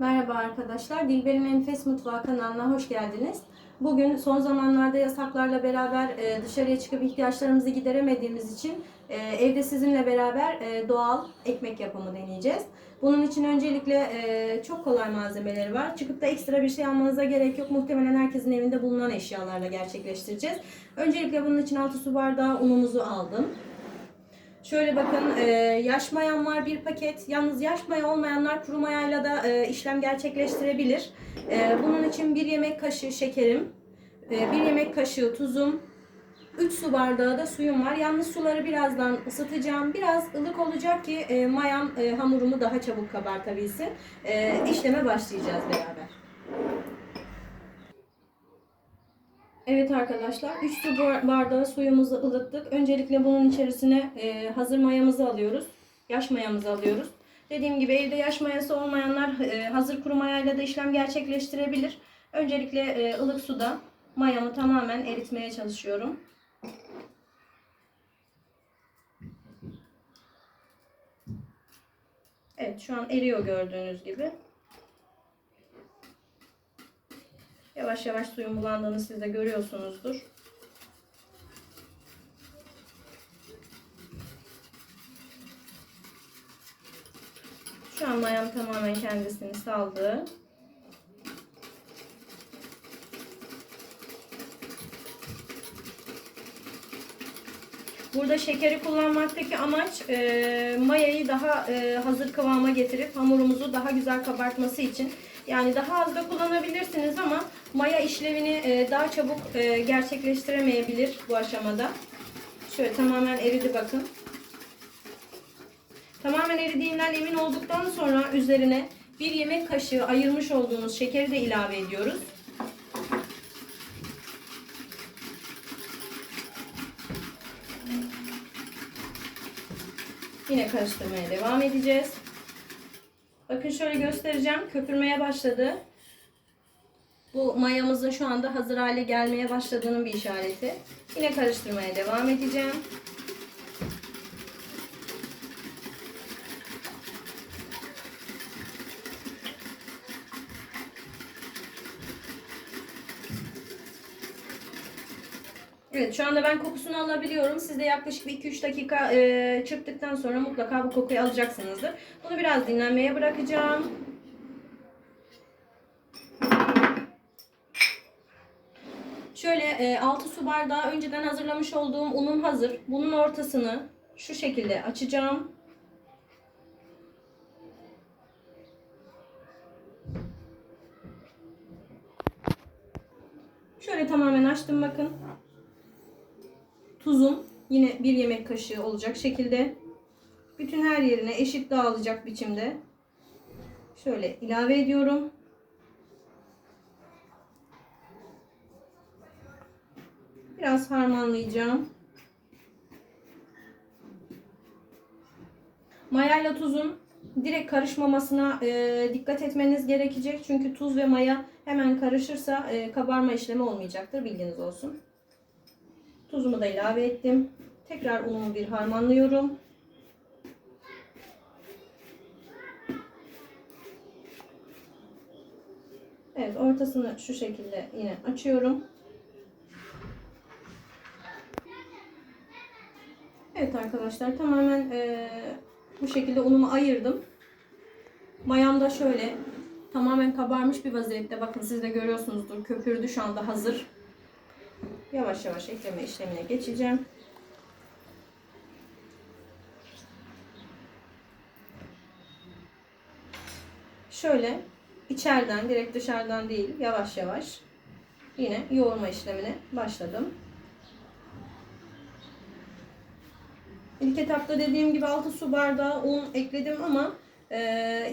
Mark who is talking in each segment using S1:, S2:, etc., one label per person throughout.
S1: Merhaba arkadaşlar, Dilber'in Enfes Mutfağı kanalına hoş geldiniz. Bugün son zamanlarda yasaklarla beraber e, dışarıya çıkıp ihtiyaçlarımızı gideremediğimiz için e, evde sizinle beraber e, doğal ekmek yapımı deneyeceğiz. Bunun için öncelikle çok kolay malzemeleri var. Çıkıp da ekstra bir şey almanıza gerek yok. Muhtemelen herkesin evinde bulunan eşyalarla gerçekleştireceğiz. Öncelikle bunun için 6 su bardağı unumuzu aldım. Şöyle bakın e, yaş mayam var bir paket. Yalnız yaş maya olmayanlar kuru mayayla da e, işlem gerçekleştirebilir. E, bunun için bir yemek kaşığı şekerim, e, bir yemek kaşığı tuzum, 3 su bardağı da suyum var. Yalnız suları birazdan ısıtacağım. Biraz ılık olacak ki e, mayam e, hamurumu daha çabuk kabartabilsin. E, işleme başlayacağız beraber. Evet arkadaşlar 3 su bar- bardağı suyumuzu ılıttık. Öncelikle bunun içerisine e, hazır mayamızı alıyoruz. Yaş mayamızı alıyoruz. Dediğim gibi evde yaş mayası olmayanlar e, hazır kuru mayayla da işlem gerçekleştirebilir. Öncelikle e, ılık suda mayamı tamamen eritmeye çalışıyorum. Evet şu an eriyor gördüğünüz gibi. Yavaş yavaş suyun bulandığını siz de görüyorsunuzdur. Şu an mayam tamamen kendisini saldı. Burada şekeri kullanmaktaki amaç e, mayayı daha e, hazır kıvama getirip hamurumuzu daha güzel kabartması için. Yani daha az da kullanabilirsiniz ama maya işlevini e, daha çabuk e, gerçekleştiremeyebilir bu aşamada. Şöyle tamamen eridi bakın. Tamamen eridiğinden emin olduktan sonra üzerine bir yemek kaşığı ayırmış olduğumuz şekeri de ilave ediyoruz. Yine karıştırmaya devam edeceğiz. Bakın şöyle göstereceğim. Köpürmeye başladı. Bu mayamızın şu anda hazır hale gelmeye başladığının bir işareti. Yine karıştırmaya devam edeceğim. Evet şu anda ben kokusunu alabiliyorum. Siz de yaklaşık bir 2-3 dakika e, sonra mutlaka bu kokuyu alacaksınızdır. Bunu biraz dinlenmeye bırakacağım. Şöyle e, 6 su bardağı önceden hazırlamış olduğum unum hazır. Bunun ortasını şu şekilde açacağım. Şöyle tamamen açtım bakın. Tuzum yine bir yemek kaşığı olacak şekilde. Bütün her yerine eşit dağılacak biçimde. Şöyle ilave ediyorum. Biraz harmanlayacağım. Mayayla tuzun direkt karışmamasına e, dikkat etmeniz gerekecek. Çünkü tuz ve maya hemen karışırsa e, kabarma işlemi olmayacaktır. Bilginiz olsun. Tuzumu da ilave ettim. Tekrar unumu bir harmanlıyorum. Evet ortasını şu şekilde yine açıyorum. Evet arkadaşlar tamamen e, bu şekilde unumu ayırdım. Mayam da şöyle tamamen kabarmış bir vaziyette. Bakın siz de görüyorsunuzdur. Köpürdü şu anda hazır. Yavaş yavaş ekleme işlemine geçeceğim. Şöyle içeriden direkt dışarıdan değil yavaş yavaş yine yoğurma işlemine başladım. İlk etapta dediğim gibi 6 su bardağı un ekledim ama e,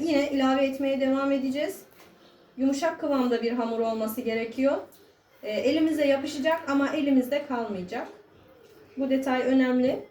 S1: yine ilave etmeye devam edeceğiz. Yumuşak kıvamda bir hamur olması gerekiyor. E, elimize yapışacak ama elimizde kalmayacak. Bu detay önemli.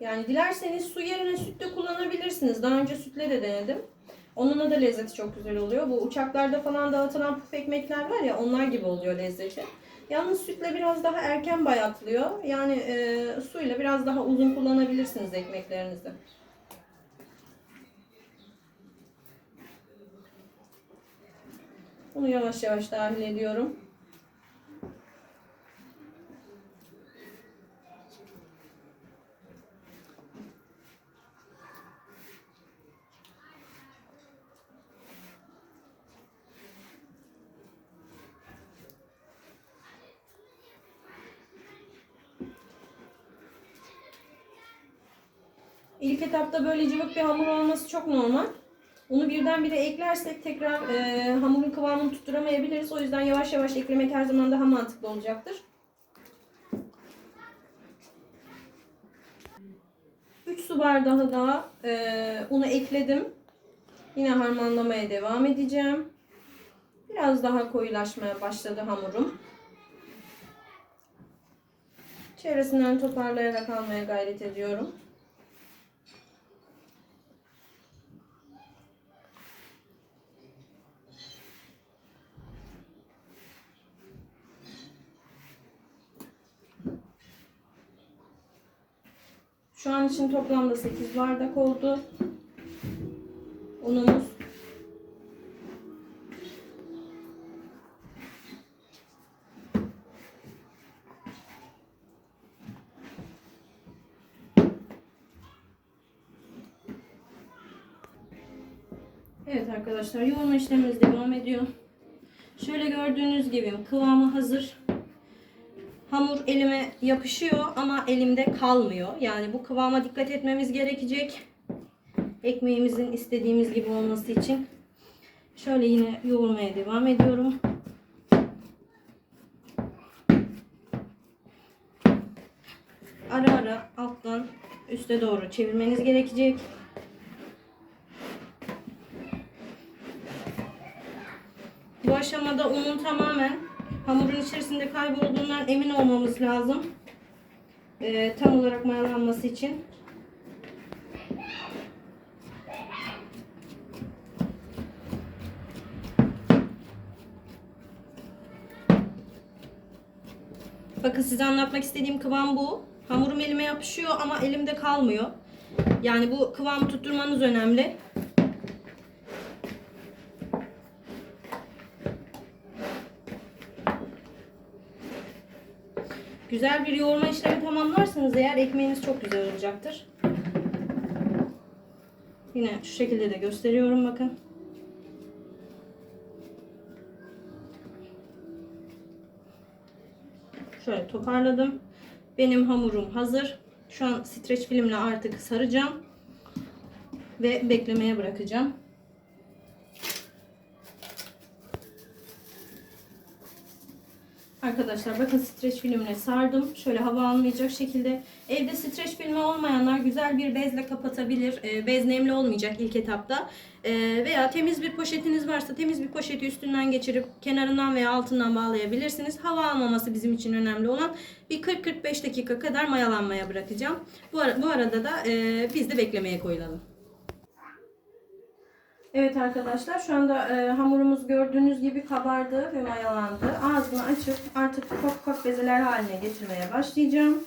S1: Yani dilerseniz su yerine süt de kullanabilirsiniz. Daha önce sütle de denedim. Onunla da lezzeti çok güzel oluyor. Bu uçaklarda falan dağıtılan puf ekmekler var ya onlar gibi oluyor lezzeti. Yalnız sütle biraz daha erken bayatlıyor. Yani e, suyla biraz daha uzun kullanabilirsiniz ekmeklerinizi. Bunu yavaş yavaş dahil ediyorum. İlk etapta böyle cıvık bir hamur olması çok normal. Onu birdenbire eklersek tekrar e, hamurun kıvamını tutturamayabiliriz. O yüzden yavaş yavaş eklemek her zaman daha mantıklı olacaktır. 3 su bardağı daha e, unu ekledim. Yine harmanlamaya devam edeceğim. Biraz daha koyulaşmaya başladı hamurum. Çevresinden toparlayarak almaya gayret ediyorum. Şu an için toplamda 8 bardak oldu. Unumuz. Evet arkadaşlar yoğurma işlemimiz devam ediyor. Şöyle gördüğünüz gibi kıvamı hazır. Hamur elime yapışıyor ama elimde kalmıyor. Yani bu kıvama dikkat etmemiz gerekecek. Ekmeğimizin istediğimiz gibi olması için. Şöyle yine yoğurmaya devam ediyorum. Ara ara alttan üste doğru çevirmeniz gerekecek. Bu aşamada unun tamamen hamurun içerisinde kaybolduğundan emin olmamız lazım. Ee, tam olarak mayalanması için. Bakın size anlatmak istediğim kıvam bu. Hamurum elime yapışıyor ama elimde kalmıyor. Yani bu kıvamı tutturmanız önemli. Güzel bir yoğurma işlemi tamamlarsanız eğer ekmeğiniz çok güzel olacaktır. Yine şu şekilde de gösteriyorum bakın. Şöyle toparladım. Benim hamurum hazır. Şu an streç filmle artık saracağım. Ve beklemeye bırakacağım. Arkadaşlar bakın streç filmle sardım. Şöyle hava almayacak şekilde. Evde streç filmi olmayanlar güzel bir bezle kapatabilir. E, bez nemli olmayacak ilk etapta. E, veya temiz bir poşetiniz varsa temiz bir poşeti üstünden geçirip kenarından veya altından bağlayabilirsiniz. Hava almaması bizim için önemli olan bir 40-45 dakika kadar mayalanmaya bırakacağım. Bu, ara, bu arada da e, biz de beklemeye koyulalım. Evet arkadaşlar şu anda e, hamurumuz gördüğünüz gibi kabardı ve mayalandı. Ağzını açıp artık ufak ufak bezeler haline getirmeye başlayacağım.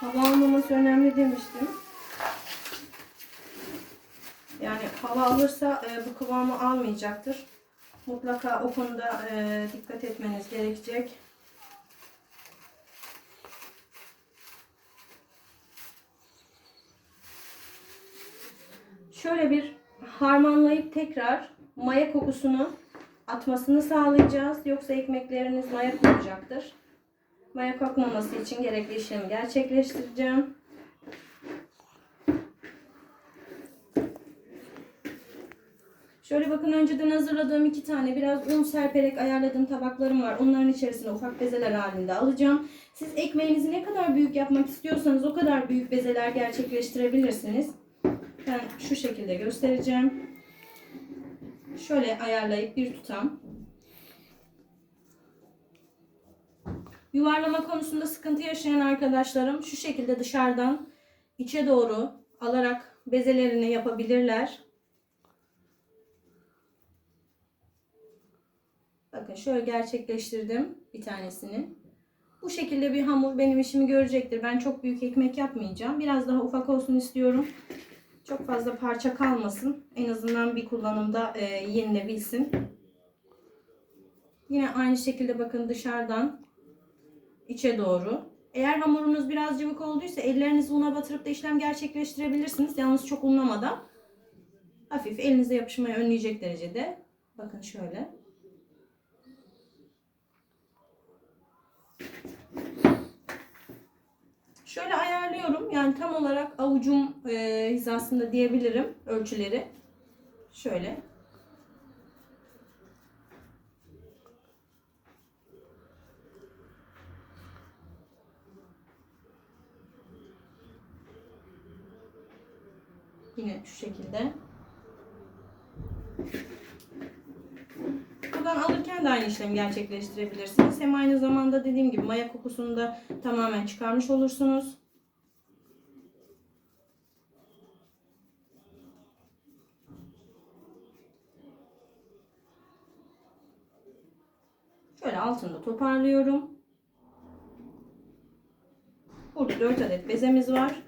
S1: Hava almaması önemli demiştim. Yani hava alırsa e, bu kıvamı almayacaktır. Mutlaka o konuda e, dikkat etmeniz gerekecek. Şöyle bir harmanlayıp tekrar maya kokusunu atmasını sağlayacağız. Yoksa ekmekleriniz maya kokacaktır. Maya kokmaması için gerekli işlemi gerçekleştireceğim. Şöyle bakın önceden hazırladığım iki tane biraz un serperek ayarladığım tabaklarım var. Onların içerisine ufak bezeler halinde alacağım. Siz ekmeğinizi ne kadar büyük yapmak istiyorsanız o kadar büyük bezeler gerçekleştirebilirsiniz. Ben şu şekilde göstereceğim. Şöyle ayarlayıp bir tutam. Yuvarlama konusunda sıkıntı yaşayan arkadaşlarım şu şekilde dışarıdan içe doğru alarak bezelerini yapabilirler. Bakın şöyle gerçekleştirdim bir tanesini. Bu şekilde bir hamur benim işimi görecektir. Ben çok büyük ekmek yapmayacağım. Biraz daha ufak olsun istiyorum. Çok fazla parça kalmasın. En azından bir kullanımda e, yenilebilsin. Yine aynı şekilde bakın dışarıdan içe doğru. Eğer hamurunuz biraz cıvık olduysa ellerinizi una batırıp da işlem gerçekleştirebilirsiniz. Yalnız çok unlamadan. Hafif elinize yapışmayı önleyecek derecede. Bakın şöyle. Şöyle ayarlıyorum. Yani tam olarak avucum e, hizasında diyebilirim ölçüleri. Şöyle. Yine şu şekilde. Buradan alırken de aynı işlemi gerçekleştirebilirsiniz. Hem aynı zamanda dediğim gibi maya kokusunu da tamamen çıkarmış olursunuz. Şöyle altında toparlıyorum. Burada 4 adet bezemiz var.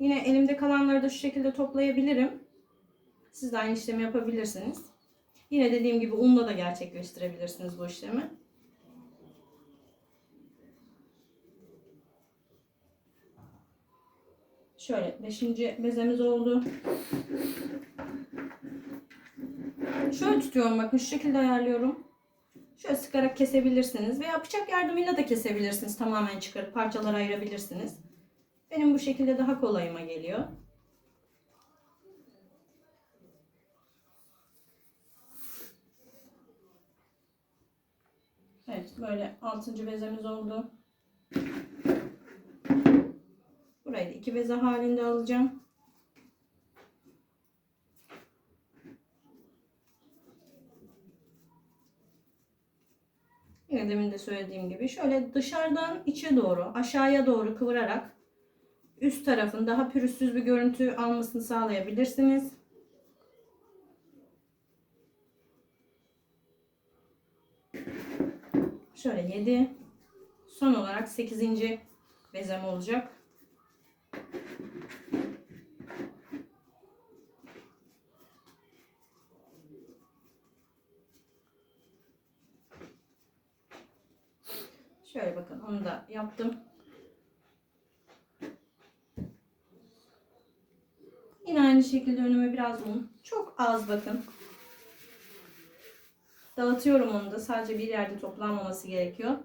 S1: Yine elimde kalanları da şu şekilde toplayabilirim. Siz de aynı işlemi yapabilirsiniz. Yine dediğim gibi unla da gerçekleştirebilirsiniz bu işlemi. Şöyle 5. bezemiz oldu. Şöyle tutuyorum bakın şu şekilde ayarlıyorum. Şöyle sıkarak kesebilirsiniz veya bıçak yardımıyla da kesebilirsiniz. Tamamen çıkarıp parçalara ayırabilirsiniz. Benim bu şekilde daha kolayıma geliyor. Evet böyle 6. bezemiz oldu. Burayı da iki beze halinde alacağım. Yine demin de söylediğim gibi şöyle dışarıdan içe doğru aşağıya doğru kıvırarak tarafın daha pürüzsüz bir görüntü almasını sağlayabilirsiniz. Şöyle 7. Son olarak 8. bezem olacak. Şöyle bakın onu da yaptım. Yine aynı şekilde önüme biraz un. Çok az bakın. Dağıtıyorum onu da. Sadece bir yerde toplanmaması gerekiyor.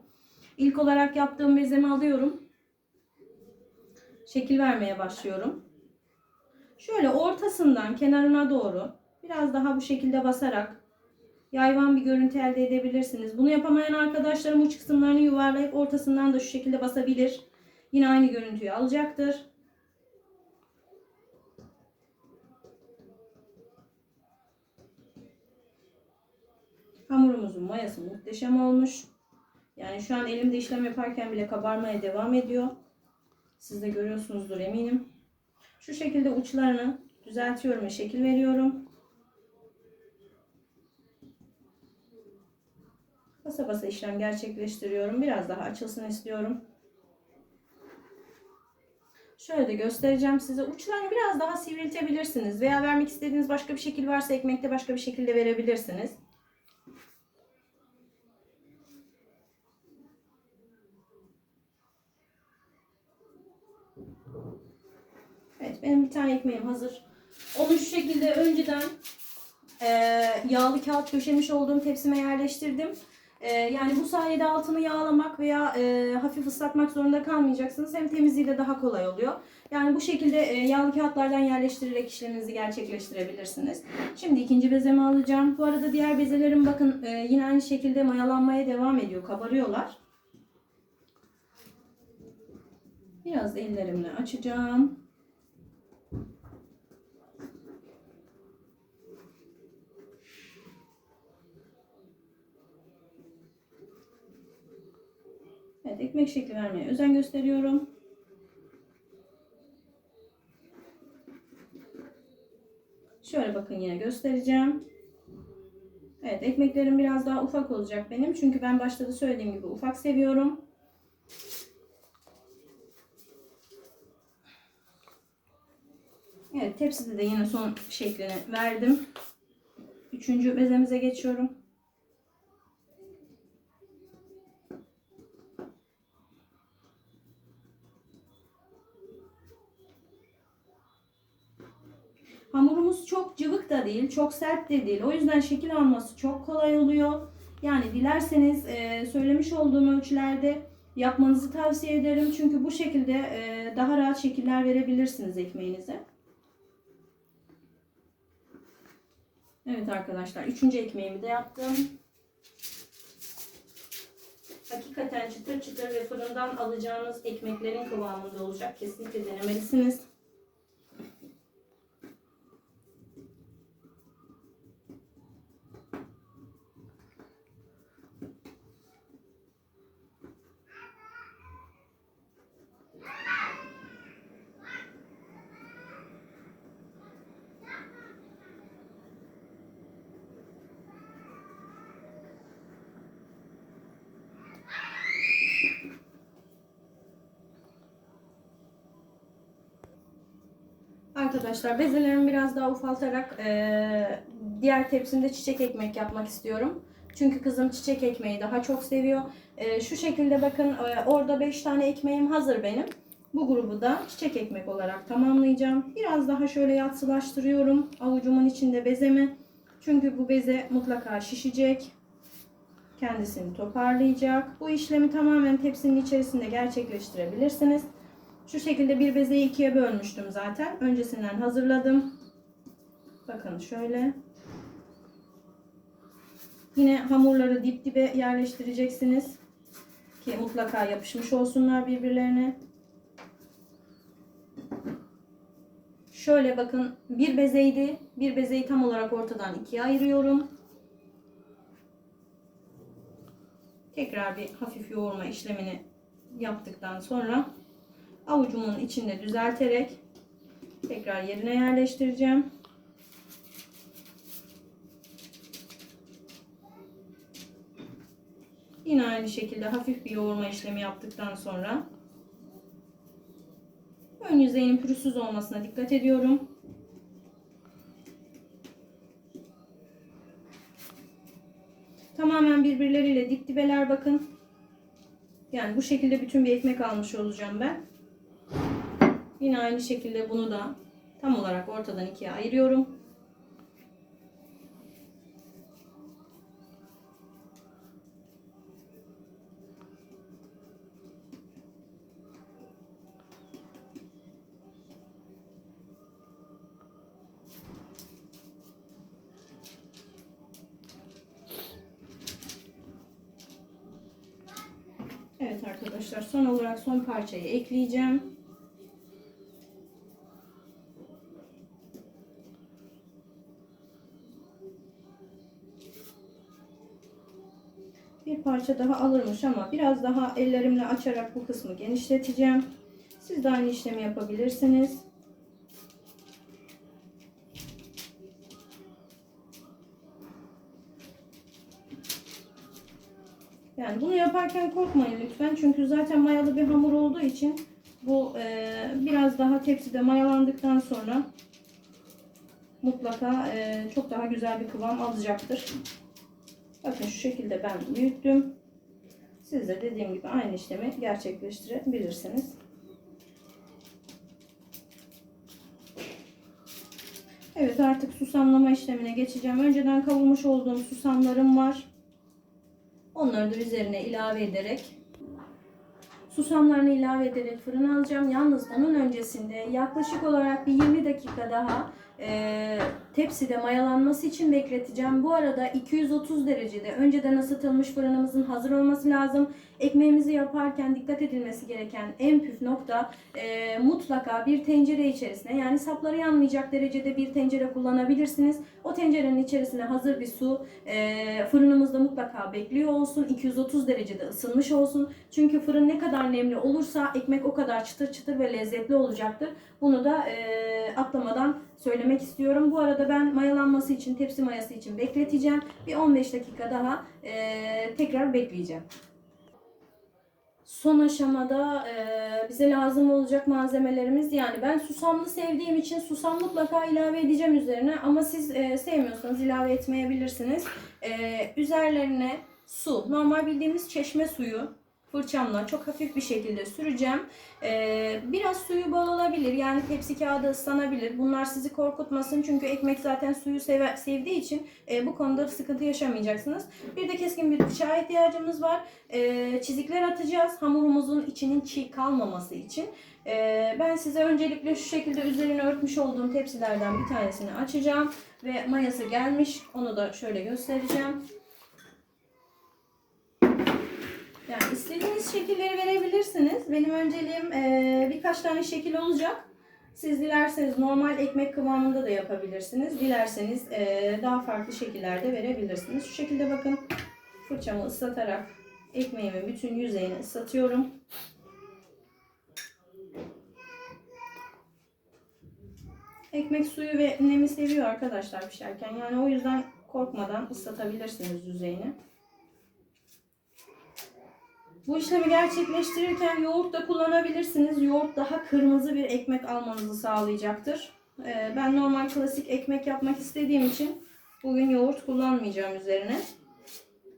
S1: İlk olarak yaptığım bezemi alıyorum. Şekil vermeye başlıyorum. Şöyle ortasından kenarına doğru biraz daha bu şekilde basarak yayvan bir görüntü elde edebilirsiniz. Bunu yapamayan arkadaşlarım uç kısımlarını yuvarlayıp ortasından da şu şekilde basabilir. Yine aynı görüntüyü alacaktır. Hamurumuzun mayası muhteşem olmuş. Yani şu an elimde işlem yaparken bile kabarmaya devam ediyor. Siz de görüyorsunuzdur eminim. Şu şekilde uçlarını düzeltiyorum ve şekil veriyorum. Basa basa işlem gerçekleştiriyorum. Biraz daha açılsın istiyorum. Şöyle de göstereceğim size. Uçlarını biraz daha sivriltebilirsiniz. Veya vermek istediğiniz başka bir şekil varsa ekmekte başka bir şekilde verebilirsiniz. Evet benim bir tane ekmeğim hazır. Onu şu şekilde önceden e, yağlı kağıt döşemiş olduğum tepsime yerleştirdim. E, yani bu sayede altını yağlamak veya e, hafif ıslatmak zorunda kalmayacaksınız. Hem temizliği de daha kolay oluyor. Yani bu şekilde e, yağlı kağıtlardan yerleştirerek işleminizi gerçekleştirebilirsiniz. Şimdi ikinci bezemi alacağım. Bu arada diğer bezelerim bakın e, yine aynı şekilde mayalanmaya devam ediyor. Kabarıyorlar. Biraz ellerimle açacağım. Ekmek şekli vermeye özen gösteriyorum. Şöyle bakın yine göstereceğim. Evet ekmeklerim biraz daha ufak olacak benim. Çünkü ben başta da söylediğim gibi ufak seviyorum. Evet tepside de yine son şeklini verdim. Üçüncü bezemize geçiyorum. Hamurumuz çok cıvık da değil, çok sert de değil. O yüzden şekil alması çok kolay oluyor. Yani dilerseniz e, söylemiş olduğum ölçülerde yapmanızı tavsiye ederim. Çünkü bu şekilde e, daha rahat şekiller verebilirsiniz ekmeğinize. Evet arkadaşlar, üçüncü ekmeğimi de yaptım. Hakikaten çıtır çıtır ve fırından alacağınız ekmeklerin kıvamında olacak. Kesinlikle denemelisiniz. Arkadaşlar bezelerimi biraz daha ufaltarak eee, diğer tepsimde çiçek ekmek yapmak istiyorum. Çünkü kızım çiçek ekmeği daha çok seviyor. Eee, şu şekilde bakın eee, orada 5 tane ekmeğim hazır benim. Bu grubu da çiçek ekmek olarak tamamlayacağım. Biraz daha şöyle yatsılaştırıyorum avucumun içinde bezemi. Çünkü bu beze mutlaka şişecek. Kendisini toparlayacak. Bu işlemi tamamen tepsinin içerisinde gerçekleştirebilirsiniz. Şu şekilde bir bezeyi ikiye bölmüştüm zaten. Öncesinden hazırladım. Bakın şöyle. Yine hamurları dip dibe yerleştireceksiniz. Ki mutlaka yapışmış olsunlar birbirlerine. Şöyle bakın bir bezeydi. Bir bezeyi tam olarak ortadan ikiye ayırıyorum. Tekrar bir hafif yoğurma işlemini yaptıktan sonra avucumun içinde düzelterek tekrar yerine yerleştireceğim. Yine aynı şekilde hafif bir yoğurma işlemi yaptıktan sonra ön yüzeyinin pürüzsüz olmasına dikkat ediyorum. Tamamen birbirleriyle dip dibeler bakın. Yani bu şekilde bütün bir ekmek almış olacağım ben. Yine aynı şekilde bunu da tam olarak ortadan ikiye ayırıyorum. Evet arkadaşlar son olarak son parçayı ekleyeceğim. Bir parça daha alırmış ama biraz daha ellerimle açarak bu kısmı genişleteceğim. Siz de aynı işlemi yapabilirsiniz. Yani bunu yaparken korkmayın lütfen. Çünkü zaten mayalı bir hamur olduğu için bu e, biraz daha tepside mayalandıktan sonra mutlaka e, çok daha güzel bir kıvam alacaktır. Bakın şu şekilde ben büyüttüm. Siz de dediğim gibi aynı işlemi gerçekleştirebilirsiniz. Evet artık susamlama işlemine geçeceğim. Önceden kavurmuş olduğum susamlarım var. Onları da üzerine ilave ederek susamlarını ilave ederek fırına alacağım. Yalnız onun öncesinde yaklaşık olarak bir 20 dakika daha e, tepside mayalanması için bekleteceğim. Bu arada 230 derecede önceden ısıtılmış fırınımızın hazır olması lazım. Ekmeğimizi yaparken dikkat edilmesi gereken en püf nokta e, mutlaka bir tencere içerisine yani sapları yanmayacak derecede bir tencere kullanabilirsiniz. O tencerenin içerisine hazır bir su e, fırınımızda mutlaka bekliyor olsun. 230 derecede ısınmış olsun. Çünkü fırın ne kadar nemli olursa ekmek o kadar çıtır çıtır ve lezzetli olacaktır. Bunu da e, atlamadan söylemek istiyorum. Bu arada ben mayalanması için, tepsi mayası için bekleteceğim. Bir 15 dakika daha e, tekrar bekleyeceğim. Son aşamada e, bize lazım olacak malzemelerimiz. Yani ben susamlı sevdiğim için susam mutlaka ilave edeceğim üzerine. Ama siz e, sevmiyorsanız ilave etmeyebilirsiniz. E, üzerlerine su, normal bildiğimiz çeşme suyu fırçamla çok hafif bir şekilde süreceğim. Ee, biraz suyu bol olabilir. Yani tepsi kağıdı ıslanabilir. Bunlar sizi korkutmasın. Çünkü ekmek zaten suyu seve- sevdiği için e, bu konuda sıkıntı yaşamayacaksınız. Bir de keskin bir bıçağa ihtiyacımız var. Ee, çizikler atacağız. Hamurumuzun içinin çiğ kalmaması için. Ee, ben size öncelikle şu şekilde üzerine örtmüş olduğum tepsilerden bir tanesini açacağım. Ve mayası gelmiş. Onu da şöyle göstereceğim. Yani istediğiniz şekilleri verebilirsiniz. Benim önceliğim eee, birkaç tane şekil olacak. Siz dilerseniz normal ekmek kıvamında da yapabilirsiniz. Dilerseniz eee, daha farklı şekillerde verebilirsiniz. Şu şekilde bakın fırçamı ıslatarak ekmeğimin bütün yüzeyini ıslatıyorum. Ekmek suyu ve nemi seviyor arkadaşlar pişerken. Yani o yüzden korkmadan ıslatabilirsiniz yüzeyini. Bu işlemi gerçekleştirirken yoğurt da kullanabilirsiniz. Yoğurt daha kırmızı bir ekmek almanızı sağlayacaktır. Ee, Ben normal klasik ekmek yapmak istediğim için bugün yoğurt kullanmayacağım üzerine.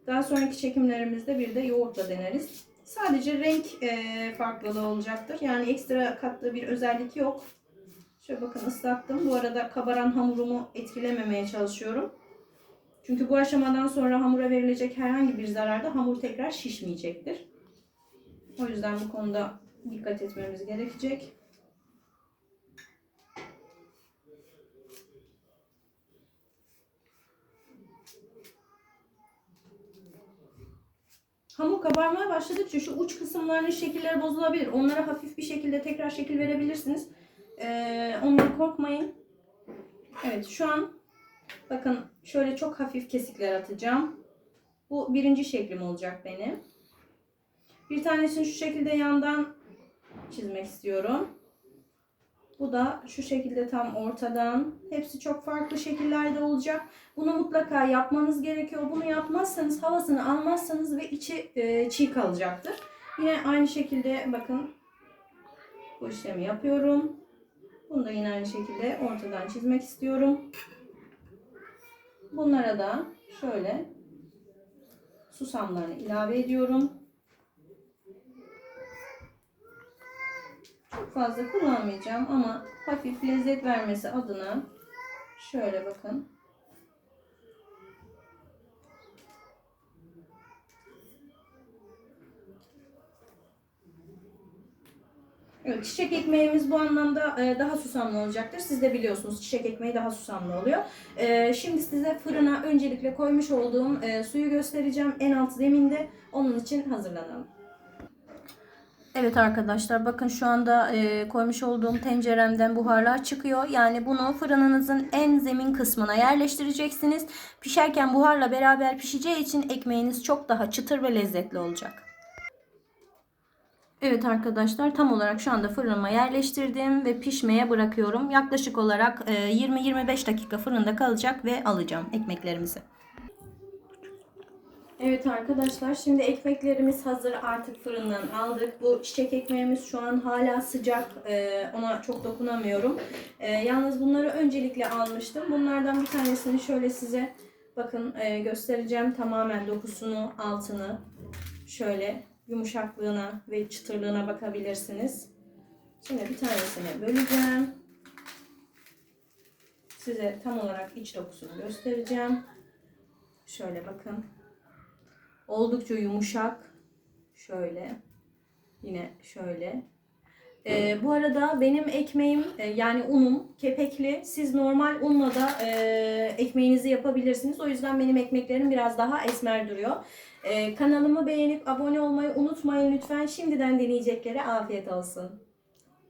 S1: Daha sonraki çekimlerimizde bir de yoğurtla deneriz. Sadece renk e, farklılığı olacaktır. Yani ekstra kattığı bir özellik yok. Şöyle bakın ıslattım. Bu arada kabaran hamurumu etkilememeye çalışıyorum. Çünkü bu aşamadan sonra hamura verilecek herhangi bir zararda hamur tekrar şişmeyecektir. O yüzden bu konuda dikkat etmemiz gerekecek. Hamur kabarmaya başladıkça şu uç kısımlarının şekilleri bozulabilir. Onlara hafif bir şekilde tekrar şekil verebilirsiniz. Ee, ondan korkmayın. Evet şu an bakın şöyle çok hafif kesikler atacağım. Bu birinci şeklim olacak benim. Bir tanesini şu şekilde yandan çizmek istiyorum. Bu da şu şekilde tam ortadan. Hepsi çok farklı şekillerde olacak. Bunu mutlaka yapmanız gerekiyor. Bunu yapmazsanız havasını almazsanız ve içi e, çiğ kalacaktır. Yine aynı şekilde bakın bu işlemi yapıyorum. Bunu da yine aynı şekilde ortadan çizmek istiyorum. Bunlara da şöyle susamlarını ilave ediyorum. Çok fazla kullanmayacağım ama hafif lezzet vermesi adına şöyle bakın. Evet, çiçek ekmeğimiz bu anlamda e, daha susamlı olacaktır. Siz de biliyorsunuz çiçek ekmeği daha susamlı oluyor. E, Şimdi size fırına öncelikle koymuş olduğum e, suyu göstereceğim. En alt zeminde. Onun için hazırlanalım. Evet arkadaşlar bakın şu anda e, koymuş olduğum tenceremden buharlar çıkıyor. Yani bunu fırınınızın en zemin kısmına yerleştireceksiniz. Pişerken buharla beraber pişeceği için ekmeğiniz çok daha çıtır ve lezzetli olacak. Evet arkadaşlar tam olarak şu anda fırınıma yerleştirdim ve pişmeye bırakıyorum. Yaklaşık olarak e, 20-25 dakika fırında kalacak ve alacağım ekmeklerimizi. Evet arkadaşlar şimdi ekmeklerimiz hazır artık fırından aldık. Bu çiçek ekmeğimiz şu an hala sıcak Ee, ona çok dokunamıyorum. Ee, yalnız bunları öncelikle almıştım. Bunlardan bir tanesini şöyle size bakın e, göstereceğim. Tamamen dokusunu altını şöyle yumuşaklığına ve çıtırlığına bakabilirsiniz. Şimdi bir tanesini böleceğim. Size tam olarak iç dokusunu göstereceğim. Şöyle bakın. Oldukça yumuşak. Şöyle. Yine şöyle. Ee, bu arada benim ekmeğim e, yani unum kepekli. Siz normal unla da e, ekmeğinizi yapabilirsiniz. O yüzden benim ekmeklerim biraz daha esmer duruyor. Ee, kanalımı beğenip abone olmayı unutmayın lütfen. Şimdiden deneyeceklere afiyet olsun.